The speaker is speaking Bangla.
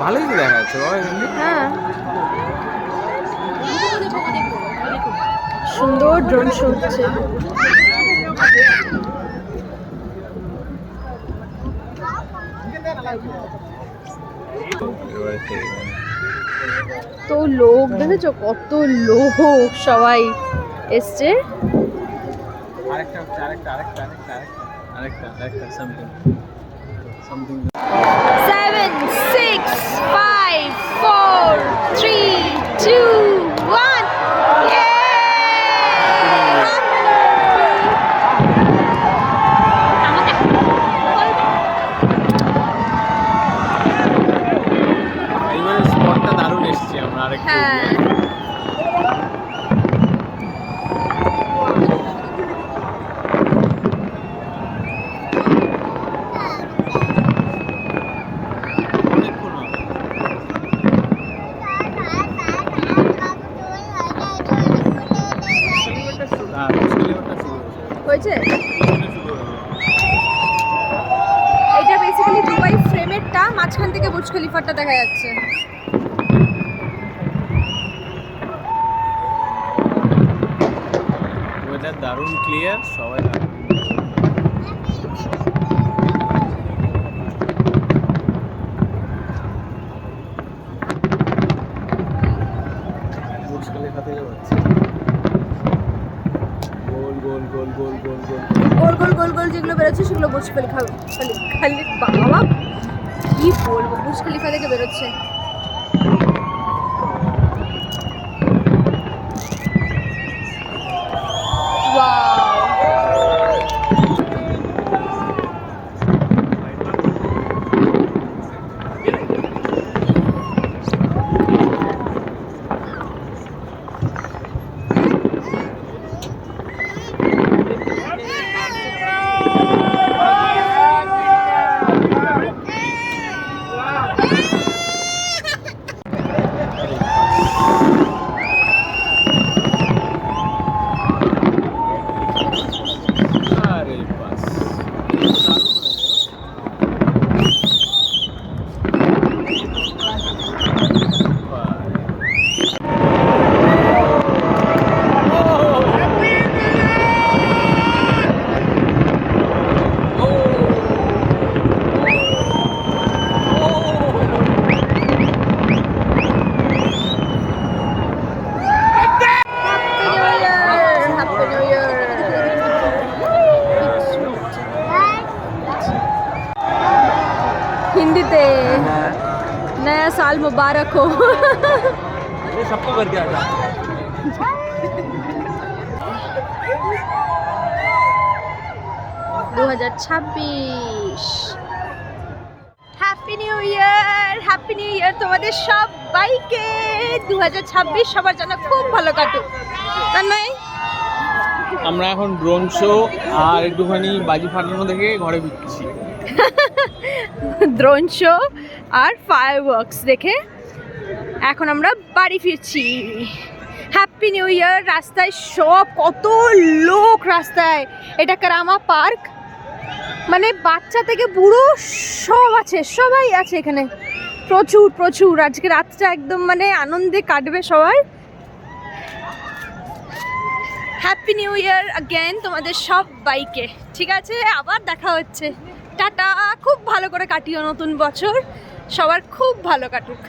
ভালোই তো দেখা যাচ্ছে। হ্যাঁ সুন্দর ড্রোন শো হচ্ছে। তো লোক দেখেছ কত লোক সবাই এসছে আরেকটা আরেকটা আরেকটা আরেকটা আরেকটা আরেকটা আরেকটা something something seven six five four three two one এইবারে স্পটটা দারুণ এসছি আমরা আরেকটু হয়েছে। এটা বেসিক্যালি দুবাই ফ্রেমেরটা মাঝখান থেকে বুর্জ খলিফাটা দেখা যাচ্ছে। ওয়েদার দারুণ ক্লিয়ার সবাই বুর্জ খলিফা থেকে হচ্ছে গোল গোল গোল গোল গোল গোল। গোল গোল গোল গোল যেগুলো বেরোচ্ছে সেগুলো খলিফা খালি খালি বাবা, কি বলব, বুর্জ খলিফা থেকে বেরোচ্ছে। नया साल मुबारक हो ये सबको करके आता দু হাজার ছাব্বিশ happy new year happy new year তোমাদের সবাইকে দু হাজার ছাব্বিশ সবার জন্য খুব ভালো কাটুক তার নয় আমরা এখন ড্রোন শো আর একটুখানি বাজি ফাটানো দেখে ঘরে ফিরছি দ্রোণ শো আর ফায়ার ওয়ার্কস দেখে এখন আমরা বাড়ি ফিরছি। হ্যাপি নিউ ইয়ার রাস্তায় সব কত লোক রাস্তায়। এটা কারামা পার্ক মানে বাচ্চা থেকে বুড়ো সব আছে, সবাই আছে এখানে। প্রচুর প্রচুর। আজকে রাতটা একদম মানে আনন্দে কাটবে সবাই। হ্যাপি নিউ ইয়ার অ্যাগেন তোমাদের সব বাইকে। ঠিক আছে, আবার দেখা হচ্ছে। টাটা খুব ভালো করে কাটিও নতুন বছর। সবার খুব ভালো কাটুক।